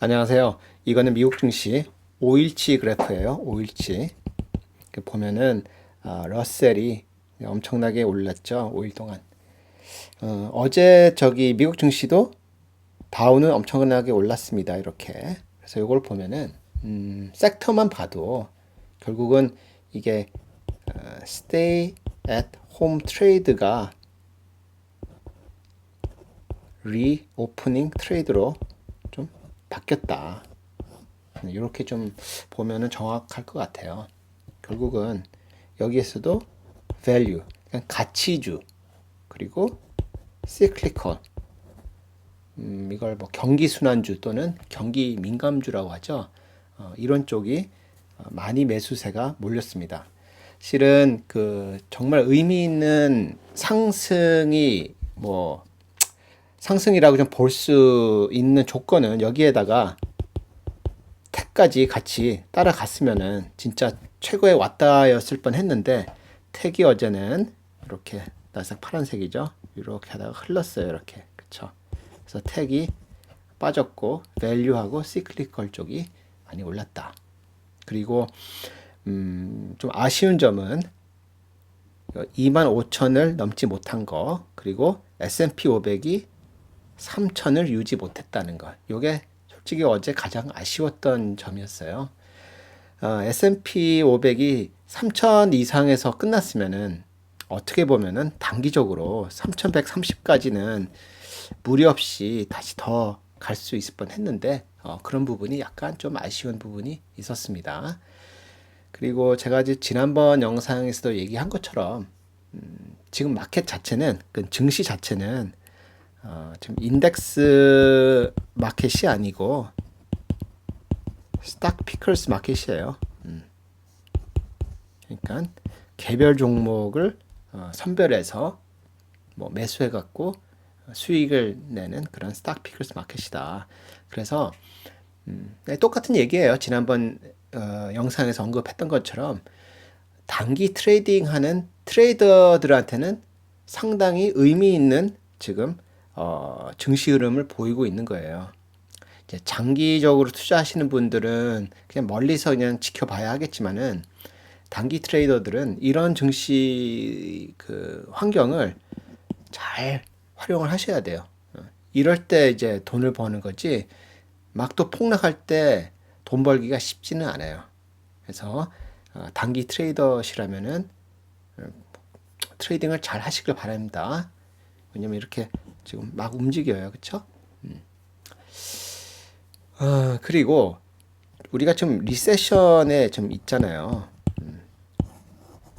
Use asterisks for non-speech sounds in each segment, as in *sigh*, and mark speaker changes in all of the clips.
Speaker 1: 안녕하세요. 이거는 미국 증시 5일치 그래프예요. 5일치. 보면은 아, 러셀이 엄청나게 올랐죠. 5일 동안. 어, 어제 저기 미국 증시도 다우는 엄청나게 올랐습니다. 이렇게. 그래서 이걸 보면은 음, 섹터만 봐도 결국은 이게 어, stay at home trade가 trade로 좀 바뀌었다. 이렇게 좀 보면은 정확할 것 같아요. 결국은 여기에서도 value, 가치주, 그리고 cyclical, 음, 이걸 뭐 경기 순환주 또는 경기 민감주라고 하죠. 어, 이런 쪽이 어, 많이 매수세가 몰렸습니다. 실은 그 정말 의미 있는 상승이 뭐 상승이라고 좀 볼 수 있는 조건은 여기에다가 택까지 같이 따라갔으면은 진짜 최고에 왔다였을 뻔 했는데 택이 어제는 이렇게 나색 파란색이죠. 이렇게 하다가 흘렀어요. 이렇게. 그쵸. 그래서 택이 빠졌고 밸류하고 시클리컬 쪽이 많이 올랐다. 그리고 음, 좀 아쉬운 점은 2만 5천을 넘지 못한 거 그리고 S&P 500이 3천을 유지 못했다는 것. 요게 솔직히 어제 가장 아쉬웠던 점이었어요. 어, S&P 500이 3천 이상에서 끝났으면은 어떻게 보면은 단기적으로 3,130까지는 무리 없이 다시 더 갈 수 있을 뻔 했는데 어, 그런 부분이 약간 좀 아쉬운 부분이 있었습니다. 그리고 제가 지난번 영상에서도 얘기한 것처럼 음, 지금 마켓 자체는 그 증시 자체는 어, 지금 인덱스 마켓이 아니고 스탁 피커스 마켓이에요. 음. 그러니까 개별 종목을 어, 선별해서 뭐 매수해 갖고 수익을 내는 그런 스탁 피커스 마켓이다. 그래서 음, 네, 똑같은 얘기예요. 지난번 어, 영상에서 언급했던 것처럼 단기 트레이딩하는 트레이더들한테는 상당히 의미 있는 지금 어, 증시 흐름을 보이고 있는 거예요. 장기적으로 투자하시는 분들은 그냥 멀리서 그냥 지켜봐야 하겠지만은 단기 트레이더들은 이런 증시 그 환경을 잘 활용을 하셔야 돼요. 어, 이럴 때 이제 돈을 버는 거지 막 또 폭락할 때 돈 벌기가 쉽지는 않아요. 그래서 어, 단기 트레이더시라면은 어, 트레이딩을 잘 하시길 바랍니다. 왜냐면 이렇게 지금 막 움직여요. 그쵸? 음. 어, 그리고 우리가 좀 리세션에 좀 있잖아요. 음.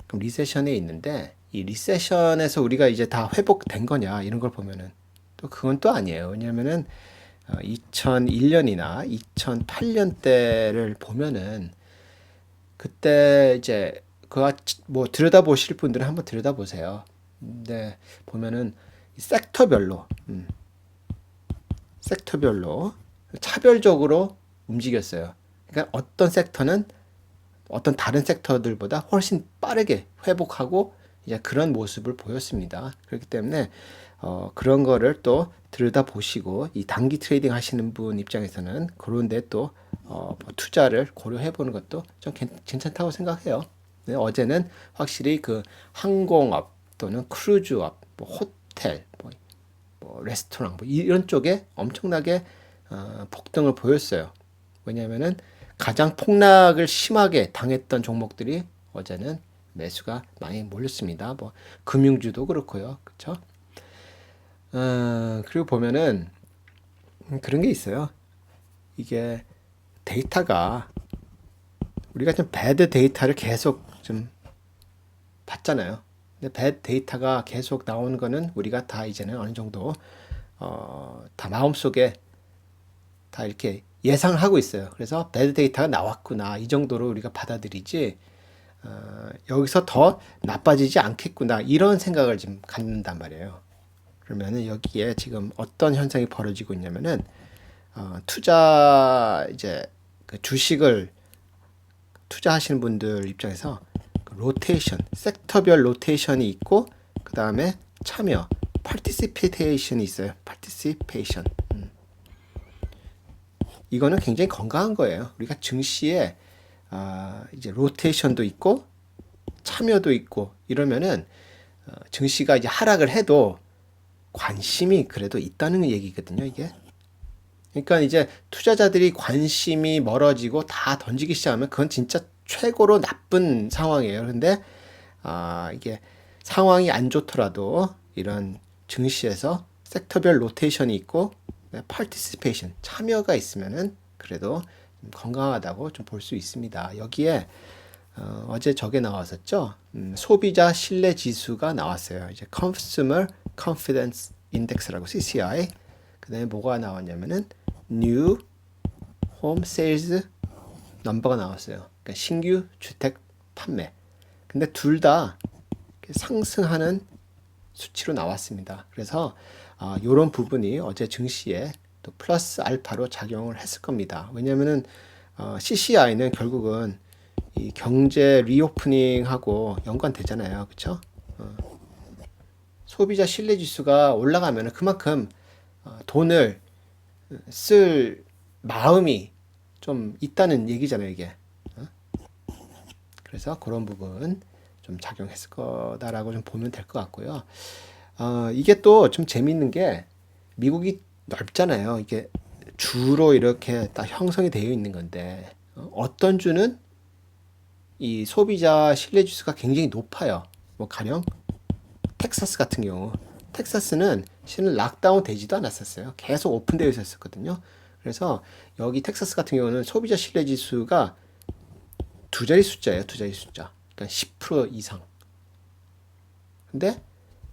Speaker 1: 그럼 리세션에 있는데 이 리세션에서 우리가 이제 다 회복된 거냐 이런 걸 보면은 또 그건 또 아니에요. 왜냐면은 2001년이나 2008년 때를 보면은 그때 이제 그거 뭐 들여다 보실 분들은 한번 들여다 보세요. 근데 보면은 섹터별로 음, 섹터별로 차별적으로 움직였어요. 그러니까 어떤 섹터는 어떤 다른 섹터들보다 훨씬 빠르게 회복하고 이제 그런 모습을 보였습니다. 그렇기 때문에 어, 그런 거를 또 들여다 보시고 이 단기 트레이딩 하시는 분 입장에서는 그런데 또 어, 뭐 투자를 고려해 보는 것도 좀 괜찮다고 생각해요. 네, 어제는 확실히 그 항공업 또는 크루즈업, 뭐 호텔, 뭐, 뭐 레스토랑 뭐 이런 쪽에 엄청나게 어, 폭등을 보였어요. 왜냐하면은 가장 폭락을 심하게 당했던 종목들이 어제는 매수가 많이 몰렸습니다. 뭐 금융주도 그렇고요, 그렇죠? 어, 그리고 보면은 그런 게 있어요. 이게 데이터가 우리가 좀 배드 데이터를 계속 좀 봤잖아요. 근데 배드 데이터가 계속 나오는 거는 우리가 다 이제는 어느 정도 어, 다 마음속에 다 이렇게 예상하고 있어요. 그래서 배드 데이터가 나왔구나 이 정도로 우리가 받아들이지 어, 여기서 더 나빠지지 않겠구나 이런 생각을 지금 갖는단 말이에요. 그러면은 여기에 지금 어떤 현상이 벌어지고 있냐면은 어, 투자 이제 그 주식을 투자하시는 분들 입장에서 그 로테이션, 섹터별 로테이션이 있고 그 다음에 참여, 파티시페이션이 있어요. 파티시페이션. 음. 이거는 굉장히 건강한 거예요. 우리가 증시에 아, 이제 로테이션도 있고 참여도 있고 이러면은 어, 증시가 이제 하락을 해도 관심이 그래도 있다는 얘기거든요, 이게. 그러니까 이제 투자자들이 관심이 멀어지고 다 던지기 시작하면 그건 진짜 최고로 나쁜 상황이에요. 근데 아, 이게 상황이 안 좋더라도 이런 증시에서 섹터별 로테이션이 있고 파티시페이션 참여가 있으면은 그래도 좀 건강하다고 좀 볼 수 있습니다. 여기에 어, 어제 저게 나왔었죠. 음, 소비자 신뢰 지수가 나왔어요. 이제 Consumer Confidence Index라고 CCI. 그다음에 뭐가 나왔냐면은 New Home Sales 넘버가 나왔어요. 그러니까 신규 주택 판매. 근데 둘 다 상승하는 수치로 나왔습니다. 그래서 아, 이런 부분이 어제 증시에 또 플러스 알파로 작용을 했을 겁니다. 왜냐하면은 어, CCI는 결국은 이 경제 리오프닝하고 연관되잖아요, 그렇죠? 어, 소비자 신뢰 지수가 올라가면 그만큼 어, 돈을 쓸 마음이 좀 있다는 얘기잖아요, 이게. 어? 그래서 그런 부분 좀 작용했을 거다라고 좀 보면 될 것 같고요. 어, 이게 또 좀 재밌는 게 미국이 넓잖아요. 이게 주로 이렇게 딱 형성이 되어 있는 건데 어, 어떤 주는 이 소비자 신뢰 지수가 굉장히 높아요. 뭐 가령 텍사스 같은 경우 텍사스는 실은 락다운 되지도 않았었어요. 계속 오픈되어 있었거든요. 그래서 여기 텍사스 같은 경우는 소비자 신뢰 지수가 두 자리 숫자예요. 두 자리 숫자. 그러니까 10% 이상. 근데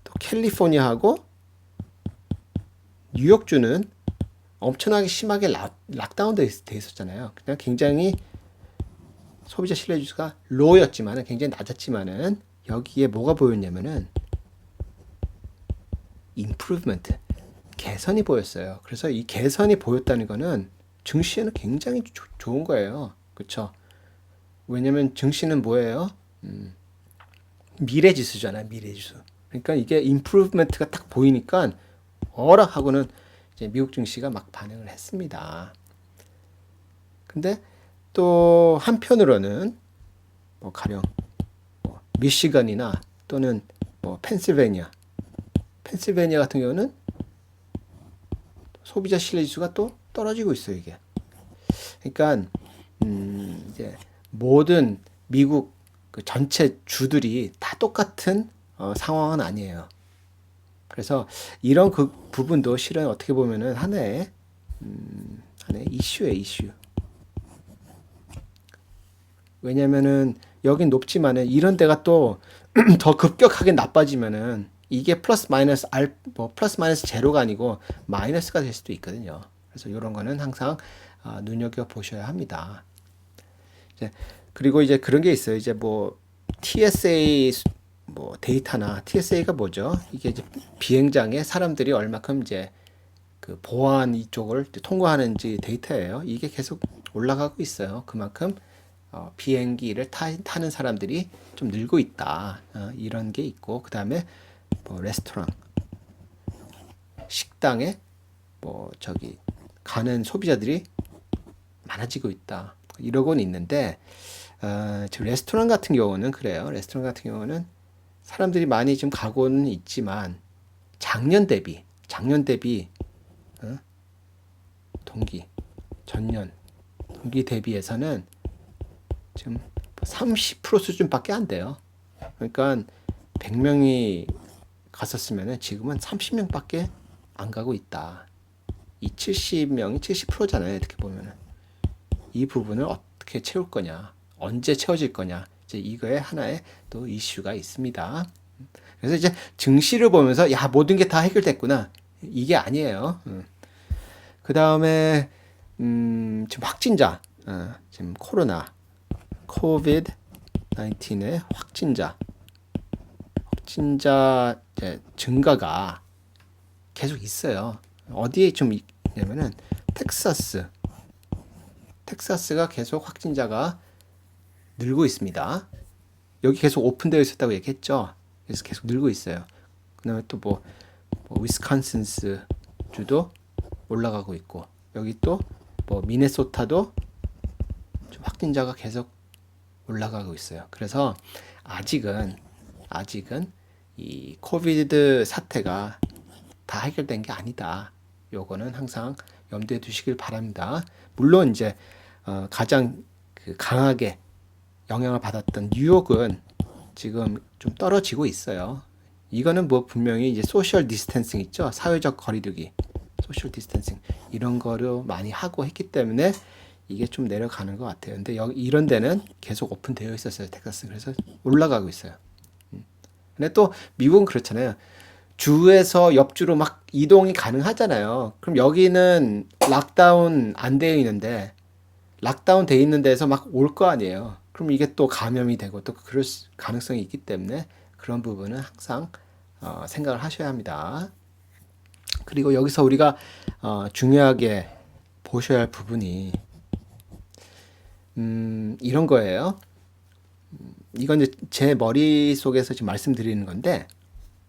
Speaker 1: 또 캘리포니아하고 뉴욕주는 엄청나게 심하게 락, 락다운 돼, 있, 돼 있었잖아요. 그냥 굉장히 소비자 신뢰 지수가 로우였지만은 굉장히 낮았지만은 여기에 뭐가 보였냐면은 임프루브먼트 개선이 보였어요. 그래서 이 개선이 보였다는 거는 증시에는 굉장히 조, 좋은 거예요. 그렇죠? 왜냐면 증시는 뭐예요? 음, 미래 지수잖아요. 미래 지수. 그러니까 이게 임프루브먼트가 딱 보이니까 어라 하고는 이제 미국 증시가 막 반응을 했습니다. 근데 또 한편으로는 뭐 가령 뭐 미시건이나 또는 뭐 펜실베니아, 펜실베니아 같은 경우는 소비자 신뢰 지수가 또 떨어지고 있어요 이게. 그러니까 모든 미국 그 전체 주들이 다 똑같은 어, 상황은 아니에요. 그래서 이런 그 부분도 실은 어떻게 보면은 하나의 음, 하나의 이슈에 이슈. 왜냐면은 여긴 높지만은 이런 데가 또 *clears throat* 더 급격하게 나빠지면은 이게 플러스 마이너스 알, 뭐 플러스 마이너스 제로가 아니고 마이너스가 될 수도 있거든요. 그래서 이런 거는 항상 아, 눈여겨 보셔야 합니다. 이제 그리고 이제 그런 게 있어요. 이제 뭐 TSA 뭐 데이터나 TSA가 뭐죠? 이게 이제 비행장에 사람들이 얼마큼 이제 그 보안 이쪽을 통과하는지 데이터예요. 이게 계속 올라가고 있어요. 그만큼 어, 비행기를 타, 타는 사람들이 좀 늘고 있다. 어, 이런 게 있고 그 다음에 뭐 레스토랑, 식당에 뭐 저기 가는 소비자들이 많아지고 있다. 이러고는 있는데 어, 지금 레스토랑 같은 경우는 그래요. 레스토랑 같은 경우는 사람들이 많이 좀 가고는 있지만 작년 대비 작년 대비 어? 동기 전년 동기 대비해서는 지금 30% 수준밖에 안 돼요. 그러니까 100명이 갔었으면 지금은 30명밖에 안 가고 있다. 이 70명이 70%잖아요. 이렇게 보면은 이 부분을 어떻게 채울 거냐, 언제 채워질 거냐, 이제 이거에 하나의 또 이슈가 있습니다. 그래서 이제 증시를 보면서 야 모든 게 다 해결됐구나 이게 아니에요. 그 다음에 음, 지금 확진자, 어, 지금 코로나, 코비드 19의 확진자, 확진자 증가가 계속 있어요. 어디에 좀 있냐면은 텍사스, 텍사스가 계속 확진자가 늘고 있습니다. 여기 계속 오픈되어 있었다고 얘기했죠. 그래서 계속 늘고 있어요. 그다음에 또뭐 뭐 위스콘신스 주도 올라가고 있고 여기 또 뭐 미네소타도 좀 확진자가 계속 올라가고 있어요. 그래서 아직은 아직은 이 코비드 사태가 다 해결된 게 아니다. 요거는 항상 염두에 두시길 바랍니다. 물론 이제 어, 가장 그 강하게 영향을 받았던 뉴욕은 지금 좀 떨어지고 있어요. 이거는 뭐 분명히 이제 소셜 디스텐싱 있죠. 사회적 거리두기, 소셜 디스텐싱 이런 거를 많이 하고 했기 때문에 이게 좀 내려가는 것 같아요. 근데 여기 이런 데는 계속 오픈되어 있었어요. 텍사스 그래서 올라가고 있어요. 음. 근데 또 미국은 그렇잖아요. 주에서 옆주로 막 이동이 가능하잖아요. 그럼 여기는 락다운 안 되어 있는데 락다운 돼 있는 데서 막 올 거 아니에요. 그럼 이게 또 감염이 되고 또 그럴 수- 가능성이 있기 때문에 그런 부분은 항상 어, 생각을 하셔야 합니다. 그리고 여기서 우리가 어, 중요하게 보셔야 할 부분이 음, 이런 거예요. 음, 이건 이제 제 머릿속에서 지금 말씀드리는 건데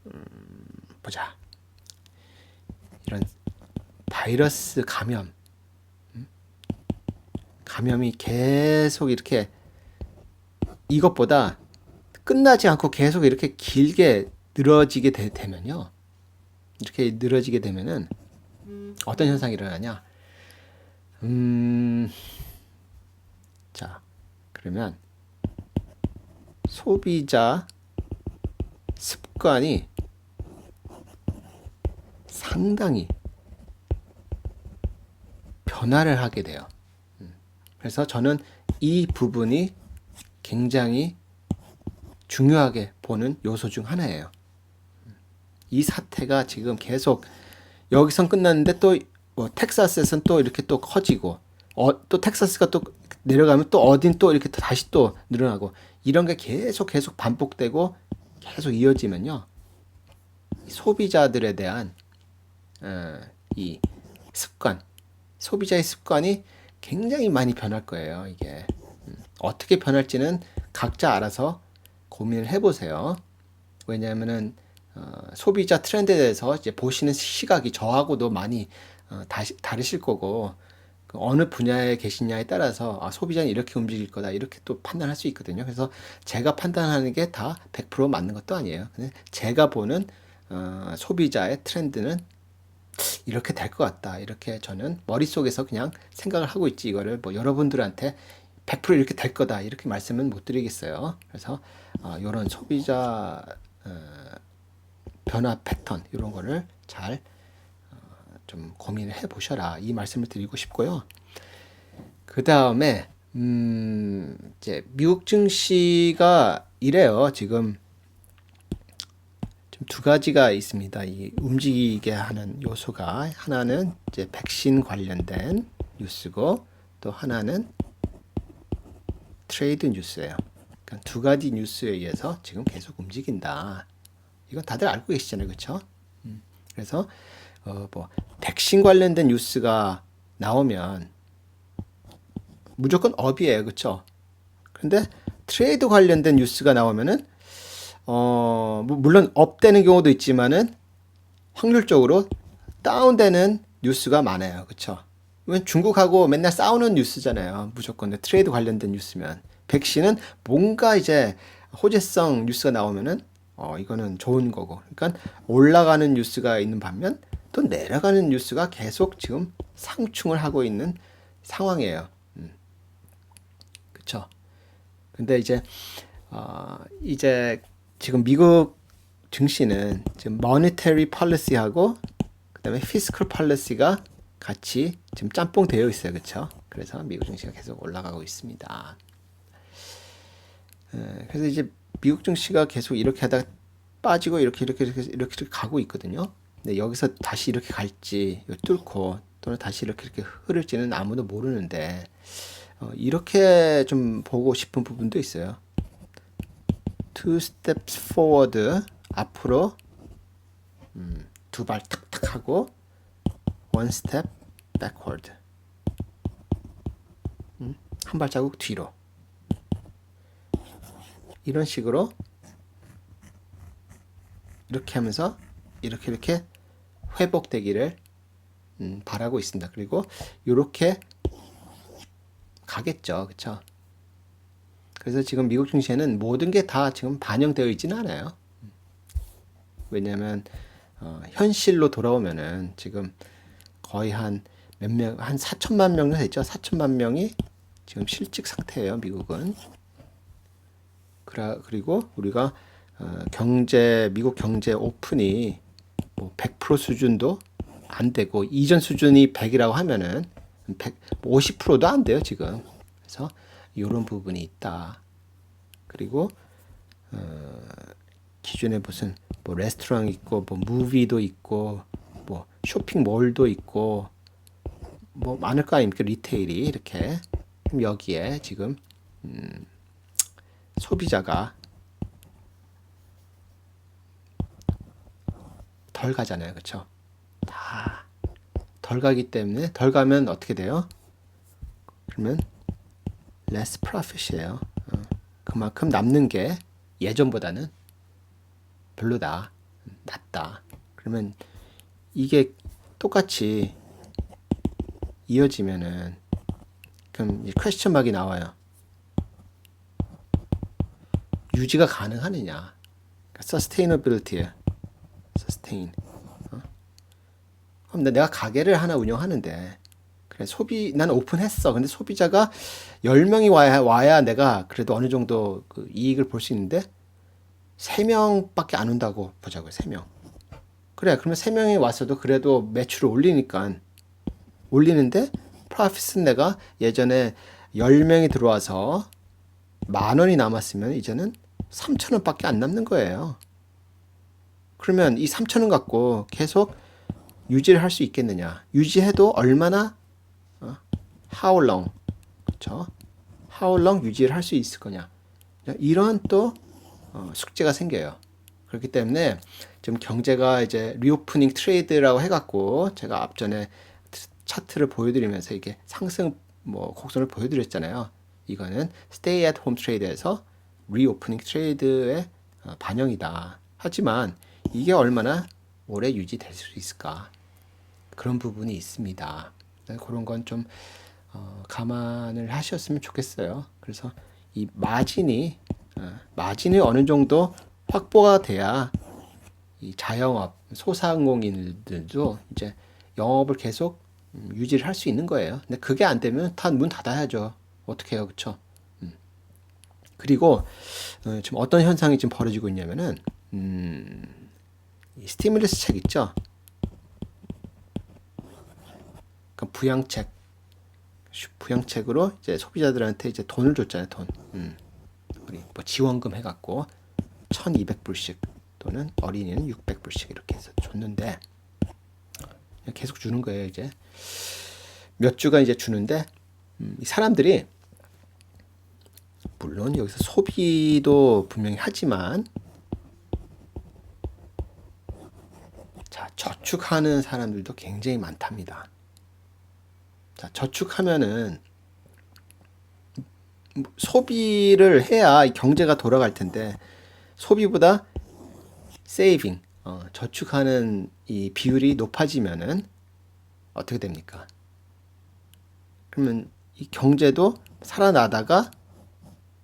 Speaker 1: 음, 보자. 이런 바이러스 감염 음? 감염이 계속 이렇게 이것보다 끝나지 않고 계속 이렇게 길게 늘어지게 되, 되면요. 이렇게 늘어지게 되면은 어떤 현상이 일어나냐? 음, 자, 그러면 소비자 습관이 상당히 변화를 하게 돼요. 음, 그래서 저는 이 부분이 굉장히 중요하게 보는 요소 중 하나예요. 이 사태가 지금 계속 여기선 끝났는데 또 뭐 텍사스에선 또 이렇게 또 커지고 어, 또 텍사스가 또 내려가면 또 어딘 또 이렇게 또 다시 또 늘어나고 이런 게 계속 계속 반복되고 계속 이어지면요 이 소비자들에 대한 어, 이 습관 소비자의 습관이 굉장히 많이 변할 거예요 이게 음, 어떻게 변할지는 각자 알아서 고민을 해보세요 왜냐하면은 어, 소비자 트렌드에 대해서 이제 보시는 시각이 저하고도 많이 어, 다시, 다르실 거고 그 어느 분야에 계시냐에 따라서 아, 소비자는 이렇게 움직일 거다 이렇게 또 판단할 수 있거든요. 그래서 제가 판단하는 게 다 100% 맞는 것도 아니에요. 제가 보는 어, 소비자의 트렌드는 이렇게 될 것 같다. 이렇게 저는 머릿속에서 그냥 생각을 하고 있지 이거를 뭐 여러분들한테 100% 이렇게 될 거다. 이렇게 말씀은 못 드리겠어요. 그래서 어, 이런 소비자 어, 변화 패턴 이런 거를 잘 좀 고민을 해 보셔라 이 말씀을 드리고 싶고요. 그 다음에 음 이제 미국 증시가 이래요. 지금 좀 두 가지가 있습니다. 이 움직이게 하는 요소가 하나는 이제 백신 관련된 뉴스고 또 하나는 트레이드 뉴스예요. 그러니까 두 가지 뉴스에 의해서 지금 계속 움직인다. 이건 다들 알고 계시잖아요, 그렇죠? 음, 그래서 어, 뭐 백신 관련된 뉴스가 나오면 무조건 업이에요, 그렇죠? 근데 트레이드 관련된 뉴스가 나오면은 어, 뭐 물론 업되는 경우도 있지만은 확률적으로 다운되는 뉴스가 많아요, 그렇죠? 왜 중국하고 맨날 싸우는 뉴스잖아요, 무조건 트레이드 관련된 뉴스면 백신은 뭔가 이제 호재성 뉴스가 나오면은 어, 이거는 좋은 거고. 그러니까 올라가는 뉴스가 있는 반면 또 내려가는 뉴스가 계속 지금 상충을 하고 있는 상황이에요. 음. 그쵸? 근데 이제, 어, 이제 지금 미국 증시는 지금 monetary policy하고 그 다음에 fiscal policy가 같이 지금 짬뽕 되어 있어요. 그쵸? 그래서 미국 증시가 계속 올라가고 있습니다. 예, 그래서 이제 미국 증시가 계속 이렇게 하다가 빠지고 이렇게 이렇게 이렇게 이렇게, 가고 있거든요. 근데 여기서 다시 이렇게 갈지 요 뚫고 또는 다시 이렇게 이렇게 흐를지는 아무도 모르는데 어, 이렇게 좀 보고 싶은 부분도 있어요. Two steps forward 앞으로 음, 두발 탁탁 하고 one step backward 음, 한 발자국 뒤로 이런 식으로 이렇게 하면서 이렇게 이렇게 회복되기를 음, 바라고 있습니다. 그리고 이렇게 가겠죠. 그렇죠? 그래서 지금 미국 증시에는 모든 게 다 지금 반영되어 있지는 않아요. 왜냐하면 어, 현실로 돌아오면은 지금 거의 한 몇 명, 한 4천만 명 됐죠. 4천만 명이 지금 실직 상태예요. 미국은. 그라, 그리고 우리가 어, 경제 미국 경제 오픈이 뭐 100% 수준도 안 되고 이전 수준이 100이라고 하면은 100, 50%도 안 돼요 지금. 그래서 이런 부분이 있다. 그리고 어, 기존에 무슨 뭐 레스토랑 있고 뭐 무비도 있고 뭐 쇼핑몰도 있고 뭐 많을 거 아닙니까? 리테일이 이렇게. 그럼 여기에 지금 음, 소비자가 덜 가잖아요. 그렇죠 다덜 가기 때문에 덜 가면 어떻게 돼요? 그러면 less profit이에요 어, 그만큼 남는 게 예전보다는 별로다 낮다 그러면 이게 똑같이 이어지면은 그럼 이 퀘스천 마크이 나와요. 유지가 가능하느냐? 그러니까 sustainability에 sustain. 어? 그럼 내가 가게를 하나 운영하는데 그래 소비 난 오픈했어. 근데 소비자가 10명이 와야 와야 내가 그래도 어느 정도 그 이익을 볼 수 있는데 3명밖에 안 온다고 보자고요. 3명. 그래. 그러면 3명이 왔어도 그래도 매출을 올리니까 올리는데 프로핏은 내가 예전에 10명이 들어와서 만 원이 남았으면 이제는 3천 원밖에 안 남는 거예요. 그러면 이 3천 원 갖고 계속 유지를 할 수 있겠느냐? 유지해도 얼마나 어? How long 그렇죠? how long 유지를 할 수 있을 거냐? 이런 또 어, 숙제가 생겨요. 그렇기 때문에 지금 경제가 이제 리오프닝 트레이드라고 해갖고 제가 앞전에 차트를 보여드리면서 이게 상승 뭐 곡선을 보여드렸잖아요. 이거는 stay at trade에서 reopening trade의 어, 반영이다. 하지만 이게 얼마나 오래 유지될 수 있을까? 그런 부분이 있습니다. 네, 그런 건좀 어, 감안을 하셨으면 좋겠어요. 그래서 이 마진이 어, 마진이 어느 정도 확보가 돼야 이 자영업 소상공인들도 이제 영업을 계속 음, 유지를 할 수 있는 거예요. 근데 그게 안 되면 다 문 닫아야죠. 어떻게 해요, 그쵸? 음. 그리고 어, 지금 어떤 현상이 지금 벌어지고 있냐면은 음, 이 스티뮬러스 책 있죠? 그 부양책, 부양책으로 이제 소비자들한테 이제 돈을 줬잖아요, 돈. 음. 우리 뭐 지원금 해갖고 1,200불씩 또는 어린이는 600불씩 이렇게 해서 줬는데 계속 주는 거예요, 이제. 몇 주간 이제 주는데 음, 이 사람들이 물론 여기서 소비도 분명히 하지만 자 저축하는 사람들도 굉장히 많답니다. 자 저축하면은 소비를 해야 경제가 돌아갈 텐데 소비보다 세이빙 어, 저축하는 이 비율이 높아지면은 어떻게 됩니까? 그러면 이 경제도 살아나다가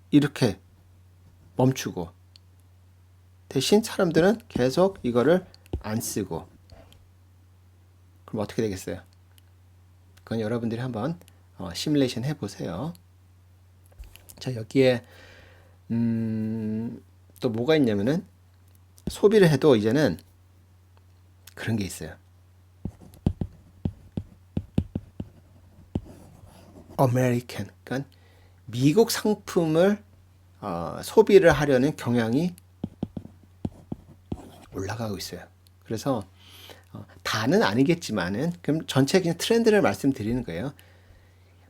Speaker 1: 이렇게 멈추고 대신 사람들은 계속 이거를 안 쓰고 그럼 어떻게 되겠어요? 그건 여러분들이 한번 어, 시뮬레이션 해보세요. 자 여기에 음, 또 뭐가 있냐면은 소비를 해도 이제는 그런 게 있어요. 아메리칸, 그러니까 미국 상품을 어, 소비를 하려는 경향이 올라가고 있어요. 그래서 어, 다는 아니겠지만은 그럼 전체 그냥 트렌드를 말씀드리는 거예요.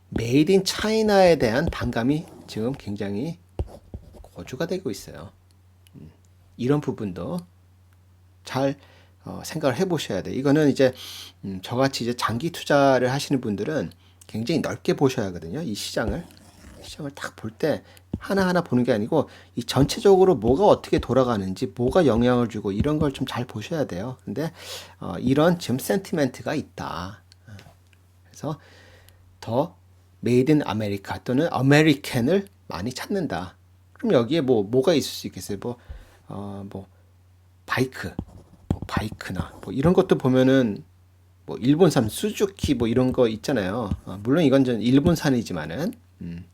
Speaker 1: 메이드 인 차이나에 대한 반감이 지금 굉장히 고조가 되고 있어요. 음, 이런 부분도 잘 어, 생각을 해보셔야 돼. 이거는 이제 음, 저같이 이제 장기 투자를 하시는 분들은 굉장히 넓게 보셔야 하거든요. 이 시장을 시장을 딱 볼 때 하나하나 보는 게 아니고 이 전체적으로 뭐가 어떻게 돌아가는지 뭐가 영향을 주고 이런 걸 좀 잘 보셔야 돼요. 근데 어, 이런 지금 센티멘트가 있다. 그래서 더 메이드 인 아메리카 또는 아메리칸을 많이 찾는다. 그럼 여기에 뭐 뭐가 있을 수 있겠어요? 뭐 어, 뭐 바이크, 뭐 바이크나 뭐 이런 것도 보면은 뭐 일본산 수주키 뭐 이런 거 있잖아요. 어, 물론 이건 전 일본산이지만은 음,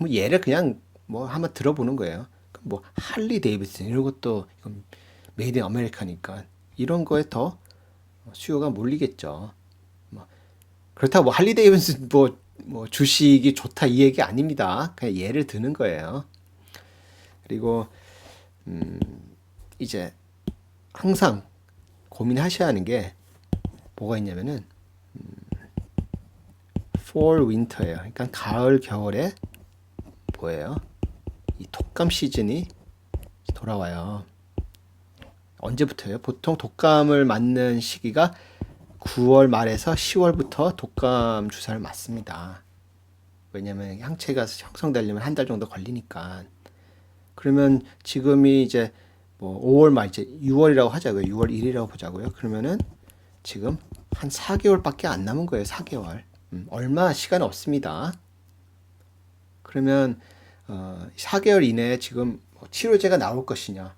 Speaker 1: 뭐 얘를 그냥 뭐 한번 들어보는 거예요. 뭐 할리 데이비슨 이런 것도 이건 메이드 인 아메리카니까 이런 거에 더 수요가 몰리겠죠. 뭐 그렇다고 뭐 할리 데이비슨 뭐, 뭐 주식이 좋다 이 얘기 아닙니다. 그냥 예를 드는 거예요. 그리고 음, 이제 항상 고민하셔야 하는 게 뭐가 있냐면은 음, fall winter예요. 그러니까 가을 겨울에 뭐예요? 이 독감 시즌이 돌아와요. 언제부터요? 보통 독감을 맞는 시기가 9월 말에서 10월부터 독감 주사를 맞습니다. 왜냐면 항체가 형성되려면 한 달 정도 걸리니까. 그러면 지금이 이제 뭐 5월 말 이제 6월이라고 하자고요. 6월 1일이라고 보자고요. 그러면은 지금 한 4개월밖에 안 남은 거예요. 4개월. 음, 얼마 시간 없습니다. 그러면 어, 4개월 이내에 지금 뭐 치료제가 나올 것이냐?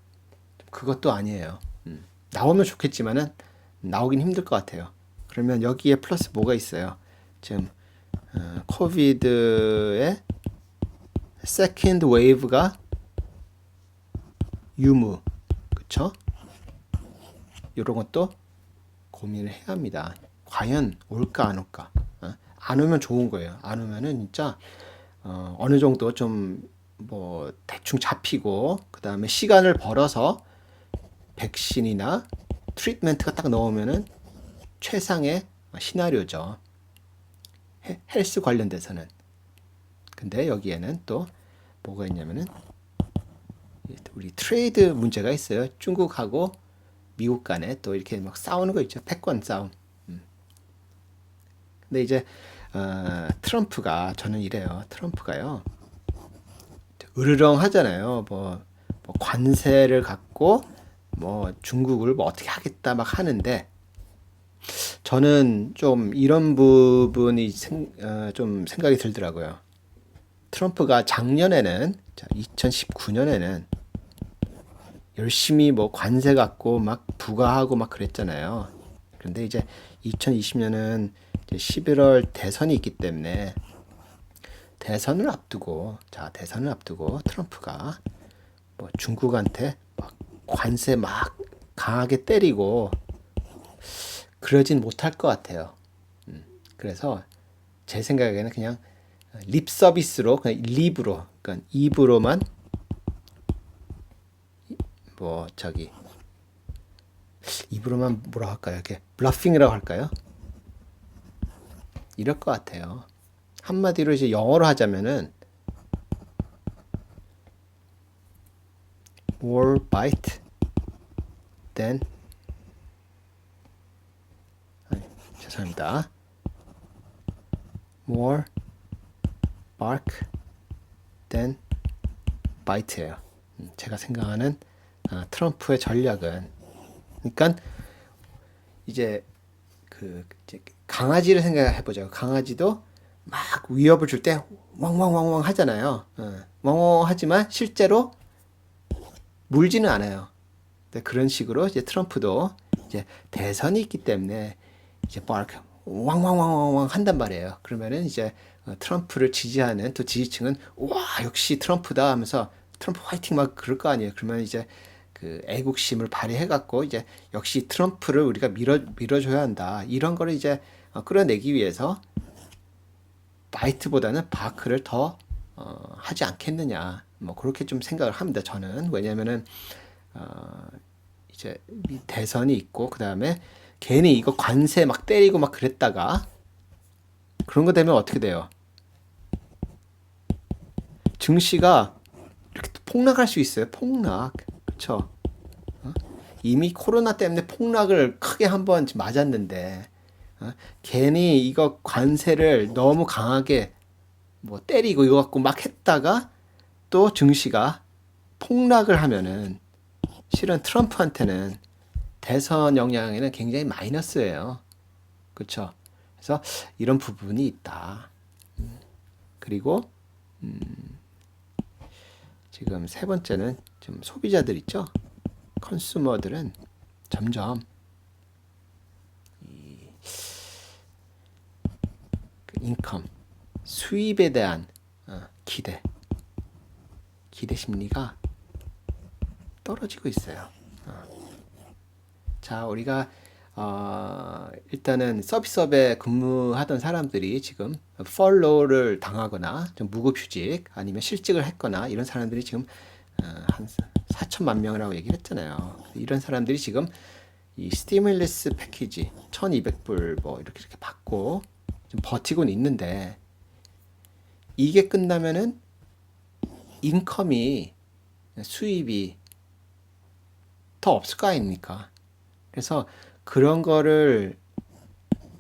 Speaker 1: 그것도 아니에요. 음, 나오면 좋겠지만은 나오긴 힘들 것 같아요. 그러면 여기에 플러스 뭐가 있어요? 지금 어, 코비드의 세컨드 웨이브가 유무, 그쵸? 이런 것도 고민을 해야 합니다. 과연 올까 안 올까? 어? 안 오면 좋은 거예요. 안 오면은 진짜 어, 어느 정도 좀 뭐 대충 잡히고 그 다음에 시간을 벌어서 백신이나 트리트멘트가 딱 나오면은 최상의 시나리오죠. 헬- 헬스 관련돼서는. 근데 여기에는 또 뭐가 있냐면은 우리 트레이드 문제가 있어요. 중국하고 미국 간에 또 이렇게 막 싸우는 거 있죠. 패권 싸움. 음. 근데 이제 어, 트럼프가 저는 이래요. 트럼프가요. 으르렁 하잖아요. 뭐, 뭐 관세를 갖고 뭐 중국을 뭐 어떻게 하겠다 막 하는데 저는 좀 이런 부분이 생, 어, 좀 생각이 들더라고요. 트럼프가 작년에는 2019년에는 열심히 뭐 관세 갖고 막 부과하고 막 그랬잖아요. 그런데 이제 2020년은 이제 11월 대선이 있기 때문에 대선을 앞두고 자 대선을 앞두고 트럼프가 뭐 중국한테 막 관세 막 강하게 때리고 그러진 못할 것 같아요. 음, 그래서 제 생각에는 그냥 립 서비스로 그냥 립으로 그러니까 입으로만 뭐 저기 입으로만 뭐라 할까요? 이렇게 블러핑이라고 할까요? 이럴 것 같아요. 한마디로 이제 영어로 하자면은 more bite than 아니, 죄송합니다. more bark than bite예요. 음, 제가 생각하는 아, 트럼프의 전략은 그러니까 이제 그 이제 강아지를 생각해 보자고. 강아지도 막 위협을 줄 때 왕왕왕왕 하잖아요. 어, 왕왕 하지만 실제로 물지는 않아요. 근데 그런 식으로 이제 트럼프도 이제 대선이 있기 때문에 이제 bark 왕왕왕왕왕 한단 말이에요. 그러면은 이제 어, 트럼프를 지지하는 또 지지층은 와 역시 트럼프다 하면서 트럼프 화이팅 막 그럴 거 아니에요. 그러면 이제 그 애국심을 발휘해 갖고 이제 역시 트럼프를 우리가 밀어 밀어줘야 한다. 이런 거를 이제 어, 끌어내기 위해서 바이트보다는 바크를 더 어, 하지 않겠느냐. 뭐 그렇게 좀 생각을 합니다. 저는 왜냐면은 어, 이제 이 대선이 있고 그 다음에 괜히 이거 관세 막 때리고 막 그랬다가 그런 거 되면 어떻게 돼요? 증시가 이렇게 폭락할 수 있어요. 폭락. 그렇죠? 어? 이미 코로나 때문에 폭락을 크게 한번 맞았는데 어? 괜히 이거 관세를 너무 강하게 뭐 때리고 이거 갖고 막 했다가 또 증시가 폭락을 하면은 실은 트럼프한테는 대선 영향에는 굉장히 마이너스예요. 그렇죠? 그래서 이런 부분이 있다. 음. 그리고 음, 지금 세 번째는 좀 소비자들 있죠. 컨슈머들은 점점 이 그 인컴 수입에 대한 어, 기대 기대 심리가 떨어지고 있어요. 어. 자, 우리가 어, 일단은 서비스업에 근무하던 사람들이 지금 펄로를 당하거나 좀 무급휴직 아니면 실직을 했거나 이런 사람들이 지금 어, 한 4천만 명이라고 얘기를 했잖아요. 이런 사람들이 지금 이 스티뮬리스 패키지 1,200불 뭐 이렇게 이렇게 받고 좀 버티고는 있는데 이게 끝나면은 인컴이 수입이 더 없을 거 아닙니까? 그래서 그런 거를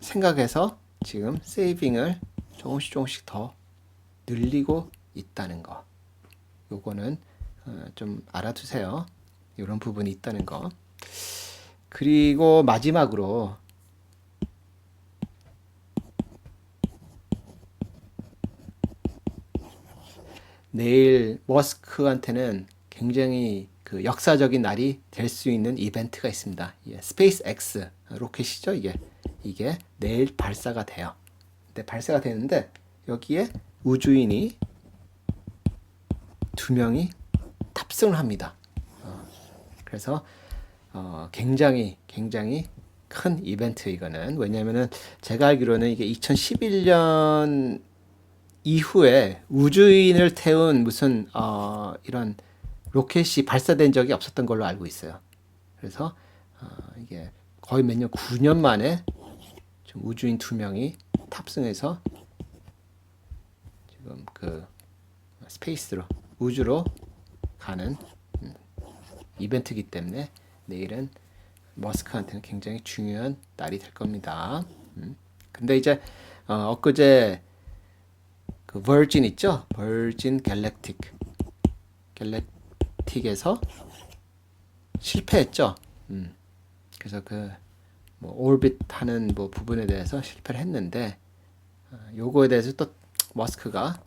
Speaker 1: 생각해서 지금 세이빙을 조금씩 조금씩 더 늘리고 있다는 거. 요거는 어, 좀 알아두세요. 이런 부분이 있다는 거. 그리고 마지막으로 내일 머스크한테는 굉장히 그 역사적인 날이 될 수 있는 이벤트가 있습니다. 예, 스페이스 X 로켓이죠, 이게. 이게 내일 발사가 돼요. 근데 발사가 되는데 여기에 우주인이 두 명이 탑승을 합니다. 어, 그래서 어, 굉장히 굉장히 큰 이벤트 이거는 왜냐면은 제가 알기로는 이게 2011년 이후에 우주인을 태운 무슨 어, 이런 로켓이 발사된 적이 없었던 걸로 알고 있어요. 그래서 어, 이게 거의 몇 년, 9년 만에 좀 우주인 두 명이 탑승해서 지금 그 스페이스로 우주로 가는 음, 이벤트이기 때문에 내일은 머스크한테는 굉장히 중요한 날이 될 겁니다. 음. 근데 이제 어, 엊그제 그 버진 있죠? 버진 갤렉틱 갤렉틱에서 실패했죠. 음. 그래서 그뭐 올빗 하는 뭐 부분에 대해서 실패를 했는데 어, 요거에 대해서 또 머스크가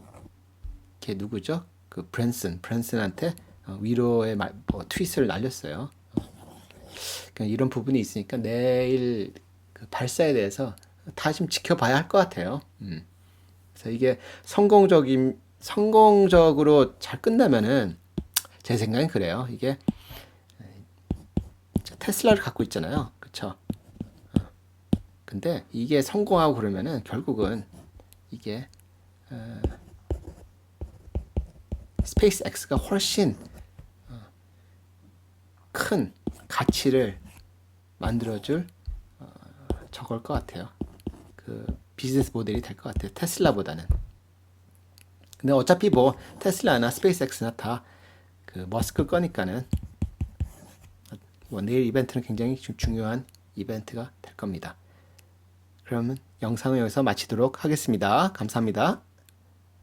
Speaker 1: 걔 누구죠? 그 브랜슨 브랜슨한테 어, 위로의 말, 뭐 트윗을 날렸어요. 그러니까 이런 부분이 있으니까 내일 그 발사에 대해서 다좀 지켜봐야 할 것 같아요. 음. 그래서 이게 성공적인 성공적으로 잘 끝나면은 제 생각엔 그래요. 이게 테슬라를 갖고 있잖아요. 어. 근데 이게 성공하고 그러면은 결국은 이게 어, 스페이스 X가 훨씬 어, 큰 가치를 만들어줄 어, 저걸 것 같아요. 그 비즈니스 모델이 될 것 같아요. 테슬라보다는. 근데 어차피 뭐 테슬라나 스페이스 X나 다 그 머스크 거니까는 뭐 내일 이벤트는 굉장히 중- 중요한 이벤트가 될 겁니다. 그러면 영상을 여기서 마치도록 하겠습니다. 감사합니다.